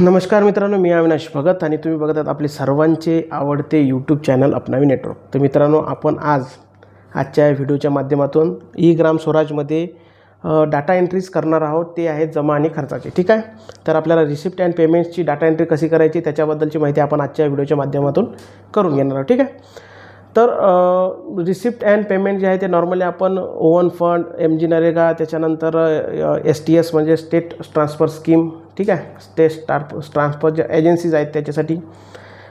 नमस्कार मित्रांनो मी अविनाश भगत आणि तुम्ही बघत आहात आपले सर्वांचे आवडते यूट्यूब चॅनल अपनावी नेटवर्क तर मित्रांनो आपण आज आजच्या या व्हिडिओच्या माध्यमातून ई ग्राम स्वराजमध्ये डाटा एंट्रीज करणार आहोत. ते आहेत जमा आणि खर्चाचे ठीक आहे? तर आपल्याला रिसिप्ट अँड पेमेंट्सची डाटा एंट्री कशी करायची त्याच्याबद्दलची माहिती आपण आजच्या व्हिडिओच्या माध्यमातून करून घेणार आहोत ठीक आहे? तर रिसिप्ट अँड पेमेंट जे आहे ते नॉर्मली आपण own fund M G NREGA त्याच्यानंतर एस टी एस म्हणजे स्टेट ट्रान्सफर स्कीम ठीक आहे? स्टेट स्टार ट्रान्सफर ज्या एजन्सीज आहेत त्याच्यासाठी.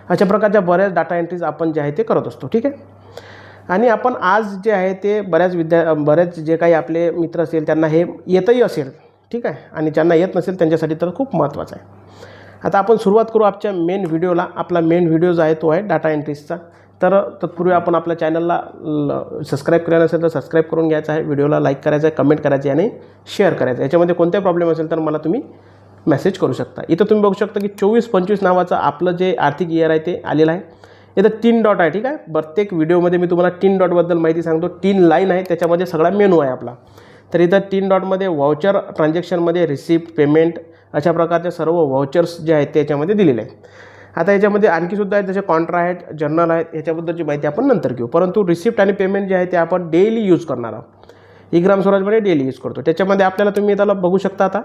अशा प्रकारच्या बऱ्याच डाटा एंट्रीज आपण जे आहे ते करत असतो ठीक आहे? आणि आपण आज जे आहे ते बऱ्याच विद्या बऱ्याच जे काही आपले मित्र असेल त्यांना हे येतही असेल ठीक आहे? आणि ज्यांना येत नसेल त्यांच्यासाठी तर खूप महत्त्वाचं आहे. आता आपण सुरुवात करू आपल्या मेन व्हिडिओला आपला मेन व्हिडिओ जो आहे तो आहे डाटा एंट्रीजचा तर तत्पूर्वी आपण आपल्या चॅनलला सबस्क्राईब करायला असेल तर सबस्क्राईब करून घ्यायचं आहे. व्हिडिओला लाईक करायचं आहे कमेंट करायची आणि शेअर करायचं आहे. याच्यामध्ये कोणताही प्रॉब्लेम असेल तर मला तुम्ही मेसेज करू शकता. इथं तुम्ही बघू शकता की चोवीस पंचवीस नावाचं आपलं जे आर्थिक इयर आहे ते आलेलं आहे. इथं तीन डॉट आहे ठीक आहे? प्रत्येक व्हिडिओमध्ये मी तुम्हाला तीन डॉटबद्दल माहिती सांगतो. तीन लाईन आहे त्याच्यामध्ये सगळा मेनू आहे आपला. तर इथं तीन डॉटमध्ये व्हाउचर ट्रान्झॅक्शनमध्ये रिसिप्ट पेमेंट अशा प्रकारचे सर्व व्हाउचर्स जे आहेत ते याच्यामध्ये दिलेले आहेत. आता याच्यामध्ये आणखीसुद्धा आहेत जसे कॉन्ट्रा आहेत जर्नल आहेत ह्याच्याबद्दलची माहिती आपण नंतर घेऊ. परंतु रिसिप्ट आणि पेमेंट जे आहे ते आपण डेली यूज करणार आहोत. ई ग्राम स्वराजमध्ये डेली यूज करतो. त्याच्यामध्ये आपल्याला तुम्ही त्याला बघू शकता आता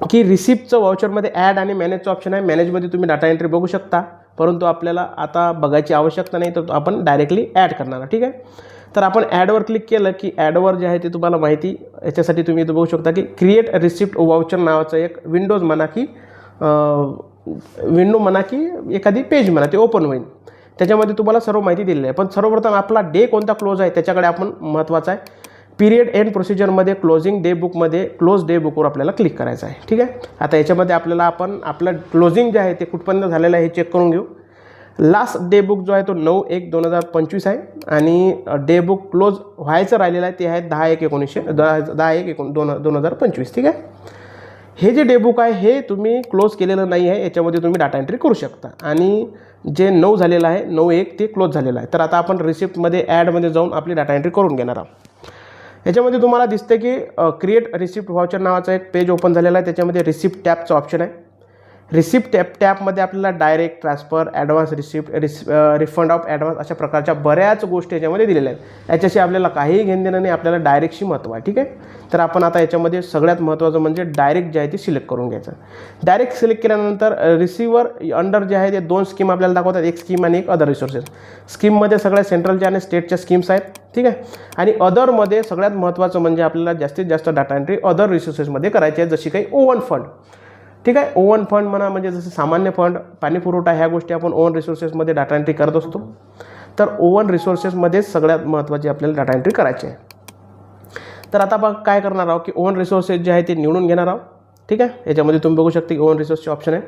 की रिसिप्टचं वाउचरमध्ये ॲड आणि मॅनेजचं ऑप्शन आहे. मॅनेजमध्ये तुम्ही डाटा एंट्री बघू शकता. परंतु आपल्याला आता बघायची आवश्यकता नाही तर आपण डायरेक्टली ॲड करणार ठीक आहे? तर आपण ॲडवर क्लिक केलं की ॲडवर जे आहे ते तुम्हाला माहिती याच्यासाठी तुम्ही इथं बघू शकता की क्रिएट रिसिप्ट वाउचर नावाचं एक विंडोज म्हणा की विंडो म्हणा की एखादी पेज म्हणा ते ओपन होईल त्याच्यामध्ये तुम्हाला सर्व माहिती दिलेली आहे. पण सर्वप्रथम आपला डे कोणता क्लोज आहे त्याच्याकडे आपण महत्त्वाचा आहे. पिरियड एंड प्रोसिजरमध्ये क्लोजिंग डे बुकमध्ये क्लोज डे बुकवर आपल्याला क्लिक करायचं आहे. ठीक आहे? आता याच्यामध्ये आपल्याला आपण आपलं क्लोजिंग जे आहे ते कुठपर्यंत झालेलं आहे हे चेक करून घेऊ. लास्ट डे बुक जो आहे तो नऊ एक दोन हजार पंचवीस आहे. आणि डे बुक क्लोज व्हायचं राहिलेलं आहे ते आहे दहा एक एकोणीसशे दहा दहा एक एकोण दोन दोन हजार पंचवीस. ठीक आहे? हे जे डेबुक आहे हे तुम्ही क्लोज केलेलं नाही आहे याच्यामध्ये तुम्ही डाटा एंट्री करू शकता. आणि जे नऊ झालेलं आहे नऊ एक ते क्लोज झालेलं आहे. तर आता आपण रिसिप्टमध्ये ॲडमध्ये जाऊन आपली डाटा एंट्री करून घेणार आहोत. याच्यामध्ये तुम्हाला दिसतं की क्रिएट रिसिप्ट व्हाउचर नावाचा एक पेज ओपन झालेला आहे. त्याच्यामध्ये रिसिप्ट टॅपचं ऑप्शन आहे. रिसिप्ट टॅप टॅपमध्ये आपल्याला डायरेक्ट ट्रान्सफर ॲडव्हान्स रिसिप्ट रिस रिफंड ऑफ ॲडव्हान्स अशा प्रकारच्या बऱ्याच गोष्टी याच्यामध्ये दिलेल्या आहेत. याच्याशी आपल्याला काहीही घेणं देणं नाही आपल्याला डायरेक्टशी महत्त्व आहे ठीक आहे? तर आपण आता याच्यामध्ये सगळ्यात महत्त्वाचं म्हणजे डायरेक्ट जे आहे ते सिलेक्ट करून घ्यायचं. डायरेक्ट सिलेक्ट केल्यानंतर रिसिव्हर अंडर जे आहे ते दोन स्कीम आपल्याला दाखवतात एक स्कीम आणि एक अदर रिसोर्सेस स्कीममध्ये सगळ्या सेंट्रलच्या आणि स्टेटच्या स्कीम्स आहेत ठीक आहे? आणि अदरमध्ये सगळ्यात महत्त्वाचं म्हणजे आपल्याला जास्तीत जास्त डाटा एंट्री अदर रिसोर्सेसमध्ये करायची आहे जशी काही ओवन फंड. ठीक आहे? ओवन फंड म्हणा म्हणजे जसं सामान्य फंड पाणी पुरवठा ह्या गोष्टी आपण ओवन रिसोर्सेसमध्ये डाटा एंट्री करत असतो. तर ओवन रिसोर्सेसमध्येच सगळ्यात महत्त्वाची आपल्याला डाटा एंट्री करायची आहे. तर आता आपण काय करणार आहोत की ओवन रिसोर्सेस जे आहे ते निवडून घेणार आहोत. ठीक आहे? याच्यामध्ये तुम्ही बघू शकता की ओवन रिसोर्सचे ऑप्शन आहे.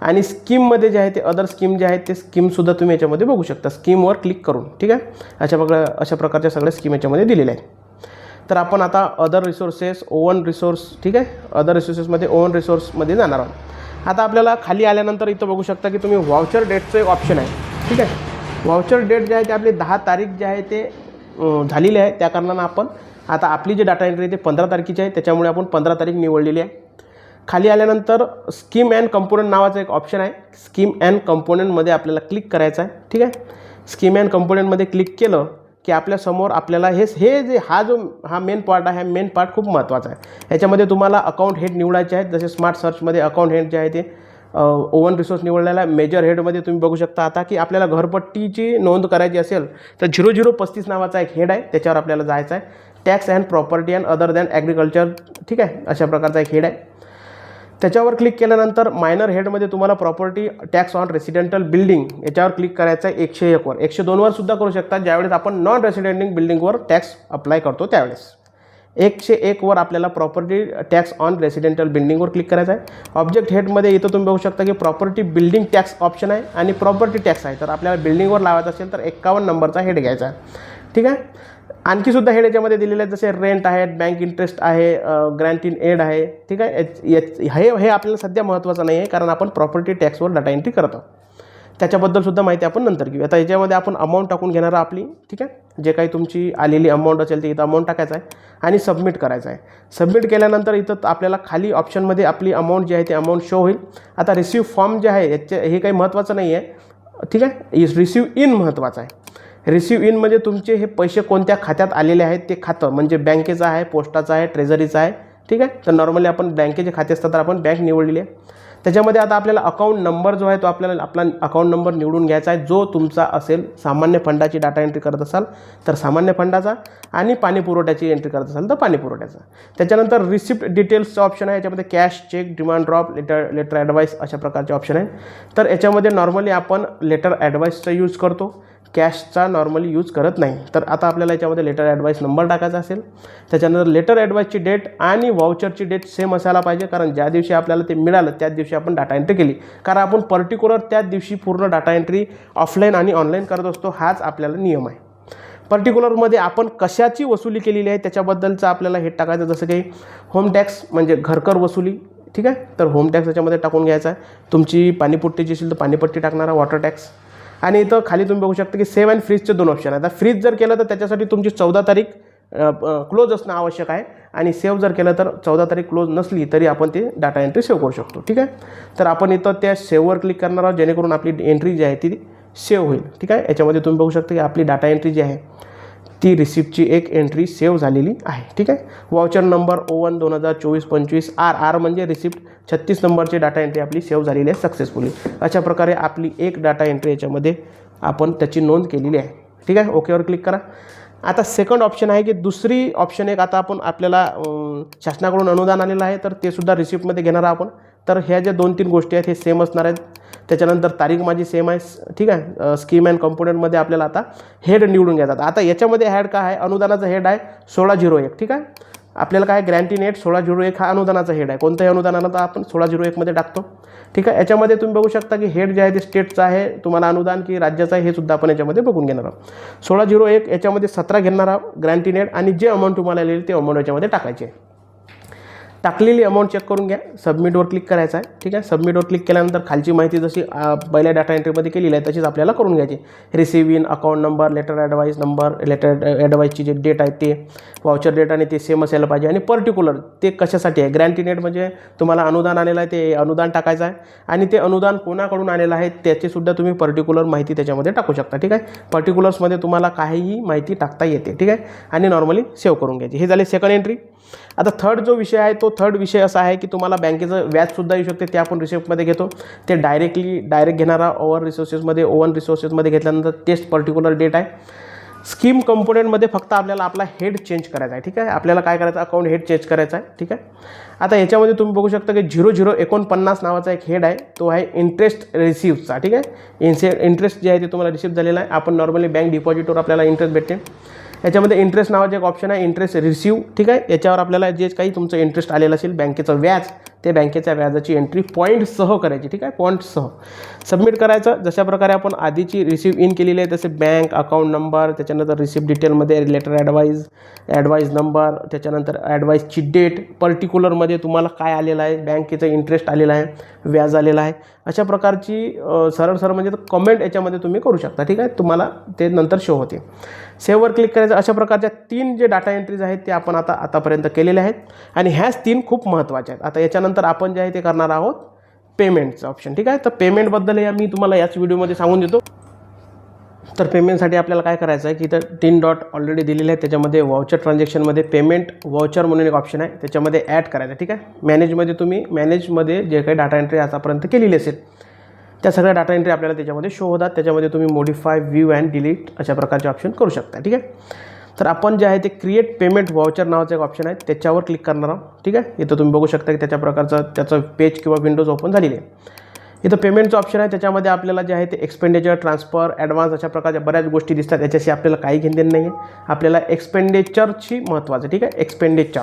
आणि स्कीममध्ये जे आहे ते अदर स्कीम जे आहेत ते स्कीमसुद्धा तुम्ही याच्यामध्ये बघू शकता. स्कीमवर क्लिक करून. ठीक आहे? अशा प्रकार अशा प्रकारच्या सगळ्या स्कीम याच्यामध्ये दिलेल्या आहेत. तर आपण आता अदर रिसोर्सेस ओवन रिसोर्स ठीक आहे? अदर रिसोर्सेसमध्ये ओवन रिसोर्समध्ये जाणार आहोत. आता आपल्याला खाली आल्यानंतर इथं बघू शकता की तुम्ही व्हाउचर डेटचं एक ऑप्शन आहे. ठीक आहे? व्हाउचर डेट जे आहे ते आपली दहा तारीख जे आहे ते झालेली आहे. त्या कारणानं आपण आता आपली जी डाटा एंट्री ते पंधरा तारखेची आहे. त्याच्यामुळे आपण पंधरा तारीख निवडलेली आहे. खाली आल्यानंतर स्कीम अँड कंपोनंट नावाचं एक ऑप्शन आहे. स्कीम अँड कंपोनंटमध्ये आपल्याला क्लिक करायचं आहे. ठीक आहे? स्कीम अँड कंपोनंटमध्ये क्लिक केलं की आपल्यासमोर आपल्याला हे हे जे हा जो हा मेन पार्ट आहे हा मेन पार्ट खूप महत्त्वाचा आहे. याच्यामध्ये तुम्हाला अकाउंट हेड निवडायचे आहेत. जसे स्मार्ट सर्चमध्ये अकाउंट हेड जे आहे ते ओवन रिसोर्स निवडलेला मेजर हेडमध्ये तुम्ही बघू शकता आता की आपल्याला घरपट्टीची नोंद करायची असेल तर झिरो झिरो पस्तीस नावाचा एक हेड आहे. त्याच्यावर आपल्याला जायचं आहे. Tax and property and other than agriculture ठीक आहे? अशा प्रकारचा एक हेड आहे. त्याच्यावर क्लिक केल्यानंतर मायनर हेडमध्ये तुम्हाला property tax on residential building याच्यावर क्लिक करायचं आहे एकशे एकवर एकशे दोनवर सुद्धा करू शकता. ज्यावेळेस आपण नॉन रेसिडेंटिंग बिल्डिंगवर टॅक्स अप्लाय करतो त्यावेळेस. एकशे एकवर आपल्याला प्रॉपर्टी टॅक्स ऑन रेसिडेंटल बिल्डिंगवर क्लिक करायचं आहे ऑब्जेक्ट हेडमध्ये इथं तुम्ही बघू शकता की प्रॉपर्टी बिल्डिंग टॅक्स ऑप्शन आहे आणि प्रॉपर्टी टॅक्स आहे. तर आपल्याला बिल्डिंगवर लावायचं असेल तर एकावन्न नंबरचा हेड घ्यायचा आहे. ठीक आहे? आणखी सुद्धा हेड याच्यामध्ये दिलेले आहेत जसे रेंट आहेत बँक इंटरेस्ट आहे ग्रँट इन एड आहे ठीक आहे? याच- हे हे आपल्याला सध्या महत्त्वाचं नाही आहे कारण आपण प्रॉपर्टी टॅक्सवर डाटा एंट्री करतो त्याच्याबद्दलसुद्धा माहिती आपण नंतर घेऊ आता याच्यामध्ये आपण अमाऊंट टाकून घेणार आपली ठीक आहे? जे काही तुमची आलेली अमाऊंट असेल ते इथं अमाऊंट टाकायचं आहे आणि सबमिट करायचं आहे. सबमिट केल्यानंतर इथं आपल्याला खाली ऑप्शनमध्ये आपली अमाऊंट जी आहे ती अमाऊंट शो होईल. आता रिसिव्ह फॉर्म जे आहे याचे हे काही महत्त्वाचं नाही आहे ठीक आहे? रिसिव्ह इन महत्त्वाचं आहे. रिसिव्ह इन म्हणजे तुमचे हे पैसे कोणत्या खात्यात आलेले आहेत ते खातं म्हणजे बँकेचं आहे पोस्टाचं आहे ट्रेझरीचं आहे ठीक आहे? तर नॉर्मली आपण बँकेचे खाते असतात तर आपण बँक निवडलेली आहे. त्याच्यामध्ये आता आपल्याला अकाउंट नंबर जो आहे तो आपल्याला आपला अकाउंट नंबर निवडून घ्यायचा आहे. जो तुमचा असेल सामान्य फंडाची डाटा एंट्री करत असाल तर सामान्य फंडाचा आणि पाणी पुरवठ्याची एंट्री करत असाल तर पाणी पुरवठ्याचा. त्याच्यानंतर रिसिप्ट डिटेल्सचं ऑप्शन आहे. याच्यामध्ये cash cheque demand draft letter letter advice अशा प्रकारचे ऑप्शन आहे. तर याच्यामध्ये नॉर्मली आपण लेटर ॲडवाईसचा यूज करतो. कॅशचा नॉर्मली यूज करत नाही. तर आता आपल्याला याच्यामध्ये लेटर ॲडवाईस नंबर टाकायचा असेल. त्याच्यानंतर लेटर ॲडवाईसची डेट आणि वाउचरची डेट सेम असायला पाहिजे. कारण ज्या दिवशी आपल्याला ते मिळालं त्याच दिवशी आपण डाटा एंट्री केली. कारण आपण पर्टिक्युलर त्याच दिवशी पूर्ण डाटा एंट्री ऑफलाईन आणि ऑनलाईन करत असतो हाच आपल्याला नियम आहे. पर्टिक्युलरमध्ये आपण कशाची वसुली केलेली आहे त्याच्याबद्दलचं आपल्याला हे टाकायचं. जसं काही होम टॅक्स म्हणजे घरकर वसुली ठीक आहे? तर होम टॅक्स याच्यामध्ये टाकून घ्यायचा आहे. तुमची पाणीपट्टीची असेल तर पाणीपट्टी टाकणारा वॉटर टॅक्स आणि इथं खाली तुम्ही बघू शकता की सेव्ह अँड फ्रीजचे दोन ऑप्शन आहेत. आता फ्रीज जर केलं तर त्याच्यासाठी तुमची चौदा तारीख क्लोज असणं आवश्यक आहे. आणि सेव्ह जर केलं तर चौदा तारीख क्लोज नसली तरी आपण ते डाटा एंट्री सेव्ह करू शकतो. ठीक आहे? तर आपण इथं त्या सेव्हवर क्लिक करणार आहोत जेणेकरून आपली एंट्री जी आहे ती सेव्ह होईल. ठीक आहे? याच्यामध्ये तुम्ही बघू शकता की आपली डाटा एंट्री जी आहे ती रिसिप्टची एक एंट्री सेव्ह झालेली आहे. ठीक आहे? वाउचर नंबर ओ वन दोन हजार चोवीस पंचवीस आर आर म्हणजे रिसिप्ट छत्तीस नंबरची डाटा एंट्री आपली सेव्ह झालेली आहे सक्सेसफुली अशा प्रकारे आपली एक डाटा एंट्री याच्यामध्ये आपण त्याची नोंद केलेली आहे. ठीक आहे? ओकेवर क्लिक करा. आता सेकंड ऑप्शन आहे की दुसरी ऑप्शन एक आता आपण आपल्याला शासनाकडून अनुदान आलेलं आहे तर ते सुद्धा रिसिप्टमध्ये घेणार आहोत आपण. तर ह्या ज्या दोन तीन गोष्टी आहेत हे सेम असणार आहेत. त्याच्यानंतर तारीख माझी सेम आहे. ठीक आहे? स्कीम अँड कंपोनंटमध्ये आपल्याला आता हेड निवडून घ्यायचा. आता याच्यामध्ये हॅड काय आहे? अनुदानाचं हेड आहे सोळा झिरो एक. ठीक आहे? आपल्याला काय ग्रँटी नेट सोळा झिरो एक हा अनुदानाचा हेड आहे. कोणत्याही अनुदानाला तर आपण सोळा झिरो एकमध्ये टाकतो. ठीक आहे? याच्यामध्ये तुम्ही बघू शकता की हेड जे आहे ते स्टेटचं आहे तुम्हाला अनुदान की राज्याचं आहे हे सुद्धा आपण याच्यामध्ये बघून घेणार आहोत. सोळा झिरो एक याच्यामध्ये सतरा घेणार आहोत ग्रँटी नेट आणि जे अमाऊंट तुम्हाला आलेली ते अमाऊंट याच्यामध्ये टाकायचे. आहे टाकलेली अमाऊंट चेक करून घ्या. सबमिटवर क्लिक करायचं आहे. ठीक आहे? सबमिटवर क्लिक केल्यानंतर खालची माहिती जशी पहिल्या डाटा एंट्रीमध्ये केलेली आहे तशीच आपल्याला करून घ्यायची. Receive in account number letter advice number letter ॲडवाईसची जे डेट आहे ते वाउचर डेट आणि ते सेम असायला पाहिजे. आणि पर्टिक्युलर ते कशासाठी आहे? ग्रँटी नेट म्हणजे तुम्हाला अनुदान आलेलं आहे ते अनुदान टाकायचं आहे. आणि ते अनुदान कोणाकडून आलेलं आहे त्याचीसुद्धा तुम्ही पर्टिक्युलर माहिती त्याच्यामध्ये टाकू शकता. ठीक आहे? पर्टिक्युलर्समध्ये तुम्हाला काहीही माहिती टाकता येते. ठीक आहे? आणि नॉर्मली सेव्ह करून घ्यायची. हे झाले सेकंड एंट्री आता थर्ड जो विषय आहे तो थर्ड विषय असा आहे की तुम्हाला बँकेचं व्याजसुद्धा येऊ शकते ते आपण रिसिप्टमध्ये घेतो. ते डायरेक्टली डायरेक्ट घेणारा ओव्हर रिसोर्सेसमध्ये ओवन रिसोर्सेसमध्ये घेतल्यानंतर टेस्ट पर्टिक्युलर डेट आहे. स्कीम कंपोनेंटमध्ये फक्त आपल्याला आपला हेड चेंज करायचा आहे ठीक आहे? आपल्याला काय करायचं? अकाउंट हेड चेंज करायचा आहे ठीक आहे? आता याच्यामध्ये तुम्ही बघू शकता की झिरो झिरो एकोणपन्नास नावाचा एक हेड आहे तो आहे इंटरेस्ट रिसिव्हचा ठीक आहे? इन्से इंटरेस्ट जे आहे ते तुम्हाला रिसिव्ह झालेला आहे. आपण नॉर्मली बँक डिपॉझिटवर आपल्याला इंटरेस्ट भेटते. याच्यामध्ये इंटरेस्ट नावाचं एक ऑप्शन आहे इंटरेस्ट रिसिव्ह ठीक आहे? याच्यावर आपल्याला जे काही तुमचं इंटरेस्ट आलेलं असेल बँकेचं व्याज ते बँकेच्या व्याजाची एंट्री पॉईंटसह करायची ठीक आहे? पॉईंटसह सबमिट करायचं. जशा प्रकारे आपण आधीची रिसिव्ह इन केलेली आहे तसे बँक अकाउंट नंबर त्याच्यानंतर रिसिप्ट डिटेलमध्ये लेटर ॲडवाईज ॲडवाईज नंबर त्याच्यानंतर ॲडवाईजची डेट पर्टिक्युलरमध्ये तुम्हाला काय आलेलं आहे बँकेचं इंटरेस्ट आलेलं आहे व्याज आलेलं आहे. अशा प्रकारची सरळ सरळ म्हणजे कमेंट याच्यामध्ये तुम्ही करू शकता ठीक आहे? तुम्हाला ते नंतर शो होते. सेववर क्लिक करायचं. अशा प्रकारच्या तीन जे डाटा एंट्रीज आहेत ते आपण आता आतापर्यंत केलेले आहेत. आणि ह्याच तीन खूप महत्त्वाच्या आहेत. आता याच्यानंतर आपण जे आहे ते करणार आहोत पेमेंटचं ऑप्शन ठीक आहे? तर पेमेंटबद्दल हे मी तुम्हाला याच व्हिडिओमध्ये सांगून देतो. तर पेमेंटसाठी आपल्याला काय करायचं आहे की इथं तीन डॉट ऑलरेडी दिलेले आहेत. त्याच्यामध्ये वाउचर ट्रान्झॅक्शनमध्ये पेमेंट वाउचर म्हणून एक ऑप्शन आहे. त्याच्यामध्ये ॲड करायचं. ठीक आहे? मॅनेजमध्ये तुम्ही मॅनेजमध्ये जे काही डाटा एंट्री आतापर्यंत केलेली असेल त्या सगळ्या डाटा एंट्री आपल्याला त्याच्यामध्ये शो होतात. त्याच्यामध्ये तुम्ही मॉडिफाय व्ह्यू अँड डिलीट अशा प्रकारचे ऑप्शन करू शकता. ठीक आहे? तर आपण जे आहे ते क्रिएट पेमेंट व्हाउचर नावाचं एक ऑप्शन आहे. त्याच्यावर क्लिक करणार आहोत. ठीक आहे? इथं तुम्ही बघू शकता की त्याच्या प्रकारचं त्याचं पेज किंवा विंडोज ओपन झालेली आहे. इथं पेमेंटचं ऑप्शन आहे. त्याच्यामध्ये आपल्याला जे आहे ते एक्सपेंडिचर ट्रान्सफर ॲडव्हान्स अशा प्रकारच्या बऱ्याच गोष्टी दिसतात. याच्याशी आपल्याला काही घेणं नाही आहे आपल्याला एक्सपेंडिचरची महत्त्वाचं ठीक आहे? एक्सपेंडिचर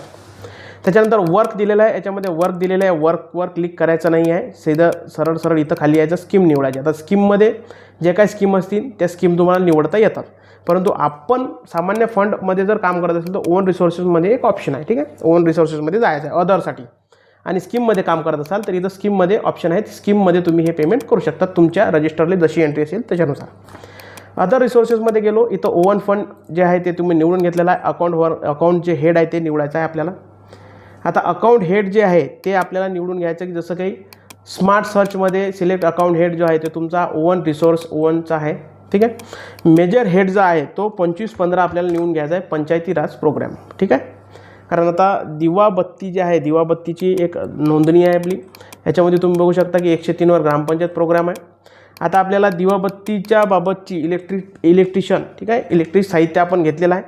त्याच्यानंतर वर्क दिलेलं आहे. याच्यामध्ये वर्क दिलेलं आहे. वर्कवर क्लिक करायचं नाही आहे. सीधं सरळ सरळ इथं खाली यायचं स्कीम निवडायची. आता स्कीममध्ये जे काही स्कीम असतील त्या स्कीम तुम्हाला निवडता येतात. परंतु आपण सामान्य फंडमध्ये जर काम करत असेल तर ओन रिसोर्सेसमध्ये एक ऑप्शन आहे. ठीक आहे? ओन रिसोर्सेसमध्ये जायचं आहे. अदरसाठी आणि स्कीममध्ये काम करत असाल तर इथं स्कीममध्ये ऑप्शन आहेत. स्कीममध्ये तुम्ही हे पेमेंट करू शकता. तुमच्या रजिस्टरली जशी एंट्री असेल त्याच्यानुसार. अदर रिसोर्सेसमध्ये गेलो इथं ओवन फंड जे आहे ते तुम्ही निवडून घेतलेला आहे. अकाउंटवर अकाउंट जे हेड आहे ते निवडायचं आहे आपल्याला. आता अकाउंट हेड जे आहे ते आपल्याला निवडून घ्यायचं की जसं काही स्मार्ट सर्चमध्ये सिलेक्ट अकाउंट हेड जो आहे ते तुमचा ओवन रिसोर्स ओवनचा आहे. ठीक आहे? मेजर हेड जो आहे तो पंचवीस पंधरा आपल्याला निवडून घ्यायचा आहे पंचायती राज प्रोग्राम ठीक आहे? कारण आता दिवाबत्ती जी आहे दिवाबत्तीची एक नोंदणी आहे आपली. याच्यामध्ये तुम्ही बघू शकता की एकशे तीनवर ग्रामपंचायत प्रोग्राम आहे. आता आपल्याला दिवाबत्तीच्या बाबतची इलेक्ट्रिक इलेक्ट्रिशियन ठीक आहे? इलेक्ट्रिक साहित्य आपण घेतलेलं आहे.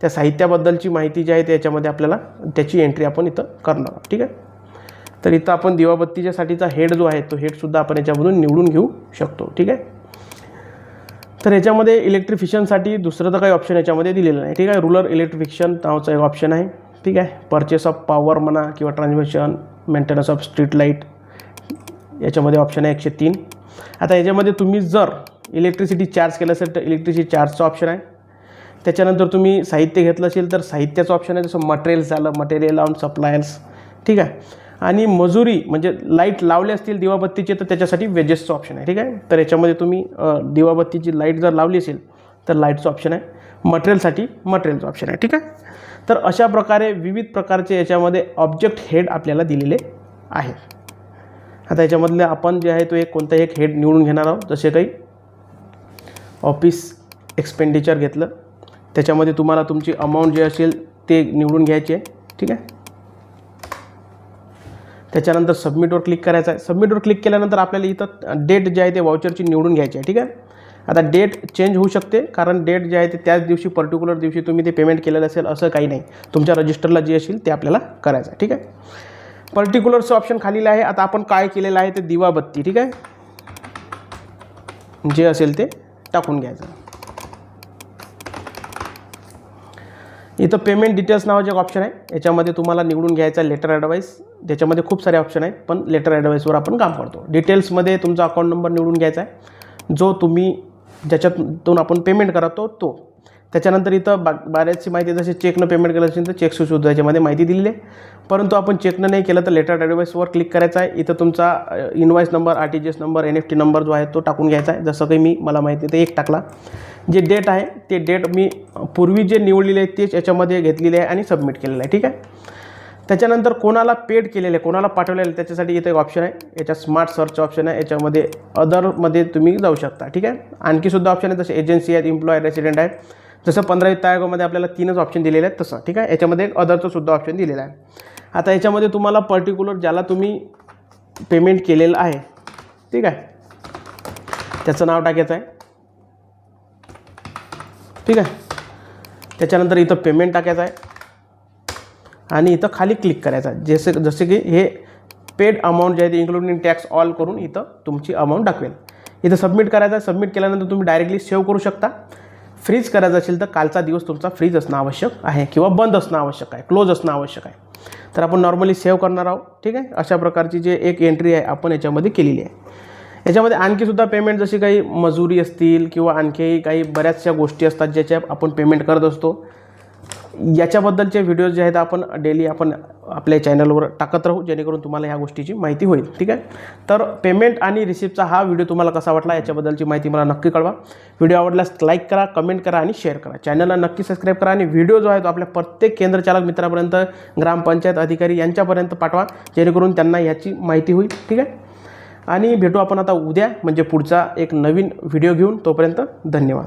त्या साहित्याबद्दलची माहिती जी आहे त्याच्यामध्ये आपल्याला त्याची एंट्री आपण इथं करणार आहोत. ठीक आहे? तर इथं आपण दिवाबत्तीच्यासाठीचा हेड जो आहे तो हेडसुद्धा आपण याच्यामधून निवडून घेऊ शकतो. ठीक आहे? तर याच्यामध्ये इलेक्ट्रिफिशियनसाठी दुसरं तर काही ऑप्शन याच्यामध्ये दिलेलं नाही. ठीक आहे? रुरल इलेक्ट्रिफिकेशन नावाचा एक ऑप्शन आहे. ठीक आहे? परचेस ऑफ पॉवर म्हणा किंवा transmission maintenance of street light याच्यामध्ये ऑप्शन आहे एकशे तीन. आता याच्यामध्ये तुम्ही जर इलेक्ट्रिसिटी चार्ज केलं असेल तर इलेक्ट्रिसिटी चार्जचा ऑप्शन आहे. त्याच्यानंतर तुम्ही साहित्य घेतलं असेल तर साहित्याचं ऑप्शन आहे जसं मटेरियल्स झालं मटेरियल ऑन सप्लायन्स ठीक आहे? आणि मजुरी म्हणजे लाइट लावले असतील दिवाबत्तीचे तर त्याच्यासाठी वेजेसचं ऑप्शन आहे ठीक आहे? तर याच्यामध्ये तुम्ही दिवाबत्तीची लाइट जर लावली असेल तर लाईटचं ऑप्शन आहे. मटेरियलसाठी मटेरियलचं ऑप्शन आहे ठीक आहे? तर अशा प्रकारे विविध प्रकारचे याच्यामध्ये ऑब्जेक्ट हेड आपल्याला दिलेले आहे आता याच्यामधले आपण जे आहे तो एक कोणताही एक हेड निवडून घेणार आहोत. जसे काही ऑफिस एक्सपेंडिचर घेतलं त्याच्यामध्ये तुम्हाला तुमची अमाऊंट जे असेल ते निवडून घ्यायची आहे. ठीक आहे? त्याच्यानंतर सबमिटवर क्लिक करायचं आहे. सबमिटवर क्लिक केल्यानंतर आपल्याला इथं डेट जे आहे ते वाउचरची निवडून घ्यायची आहे. ठीक आहे? आता डेट चेंज होऊ शकते कारण डेट जे आहे ते त्याच दिवशी पर्टिक्युलर दिवशी तुम्ही ते पेमेंट केलेलं असेल असं काही नाही. तुमच्या रजिस्टरला जे असेल ते आपल्याला करायचं आहे. ठीक आहे? पर्टिक्युलरचं ऑप्शन खालीलं आहे. आता आपण काय केलेलं आहे ते दिवाबत्ती. ठीक आहे? जे असेल ते टाकून घ्यायचं इथं पेमेंट डिटेल्स नावाचे एक ऑप्शन आहे. याच्यामध्ये तुम्हाला निवडून घ्यायचा लेटर ॲडवाईस त्याच्यामध्ये खूप सारे ऑप्शन आहेत पण लेटर ॲडवाईसवर आपण काम करतो. डिटेल्समध्ये तुमचा अकाउंट नंबर निवडून घ्यायचा आहे. जो तुम्ही ज्याच्यातून आपण पेमेंट करतो तो. त्याच्यानंतर इथं बा बऱ्याचशी माहिती जसे चेकनं पेमेंट केलं असेल तर चेक सुद्धा याच्यामध्ये माहिती दिलेली आहे. परंतु आपण चेकनं नाही केलं तर लेटर ॲडवाईसवर क्लिक करायचं आहे. इथं तुमचा invoice number R T G S number N F T number जो आहे तो टाकून घ्यायचा आहे. जसं काही मी मला माहिती ते एक टाकला. जे डेट आहे ते डेट मी पूर्वी जे निवडलेले आहे तेच याच्यामध्ये घेतलेले आहे आणि सबमिट केलेलं आहे ठीक आहे? त्याच्यानंतर कोणाला पेड केलेलं आहे कोणाला पाठवलेलं आहे त्याच्यासाठी इथे एक ऑप्शन आहे. याच्यात स्मार्ट सर्च ऑप्शन आहे. याच्यामध्ये अदरमध्ये तुम्ही जाऊ शकता ठीक आहे? आणखीसुद्धा ऑप्शन आहे जसे एजन्सी आहेत एम्प्लॉय रेसिडेंट आहेत. जसं पंधरा वित्त आयोगामध्ये आपल्याला तीनच ऑप्शन दिलेले आहेत तसं ठीक आहे? याच्यामध्ये एक अदरचं सुद्धा ऑप्शन दिलेलं आहे. आता याच्यामध्ये तुम्हाला पर्टिक्युलर ज्याला तुम्ही पेमेंट केलेलं आहे ठीक आहे? त्याचं नाव टाकायचं आहे. ठीक आहे? त्याच्यानंतर इथं पेमेंट टाकायचं आहे. आणि इथं खाली क्लिक करायचं आहे. जसे जसे की हे पेड अमाऊंट जे आहे ते इन्क्लुडिंग टॅक्स ऑल करून इथं तुमची अमाऊंट दाखवेल. इथं सबमिट करायचं आहे. सबमिट केल्यानंतर तुम्ही डायरेक्टली सेव्ह करू शकता. फ्रीज करायचं असेल तर कालचा दिवस तुमचा फ्रीज असणं आवश्यक आहे किंवा बंद असणं आवश्यक आहे. क्लोज असणं आवश्यक आहे. तर आपण नॉर्मली सेव्ह करणार आहोत. ठीक आहे? अशा प्रकारची जे एक एंट्री आहे आपण याच्यामध्ये केलेली आहे. याच्यामध्ये आणखीसुद्धा पेमेंट जशी काही मजुरी असतील किंवा आणखी काही बऱ्याचशा गोष्टी असतात ज्याच्या आपण पेमेंट करत असतो याच्याबद्दलचे व्हिडिओज जे आहेत आपण डेली आपण आपल्या चॅनलवर टाकत राहू जेणेकरून तुम्हाला ह्या गोष्टीची माहिती होईल ठीक आहे? तर पेमेंट आणि रिसिप्टचा हा व्हिडिओ तुम्हाला कसा वाटला याच्याबद्दलची माहिती मला नक्की कळवा. व्हिडिओ आवडल्यास लाईक करा कमेंट करा आणि शेअर करा. चॅनलला नक्की सबस्क्राईब करा आणि व्हिडिओ जो आहे तो आपल्या प्रत्येक केंद्रचालक मित्रापर्यंत ग्रामपंचायत अधिकारी यांच्यापर्यंत पाठवा जेणेकरून त्यांना याची माहिती होईल ठीक आहे? आणि भेटू आपण आता उद्या म्हणजे पुढचा एक नवीन व्हिडिओ घेऊन. तोपर्यंत धन्यवाद.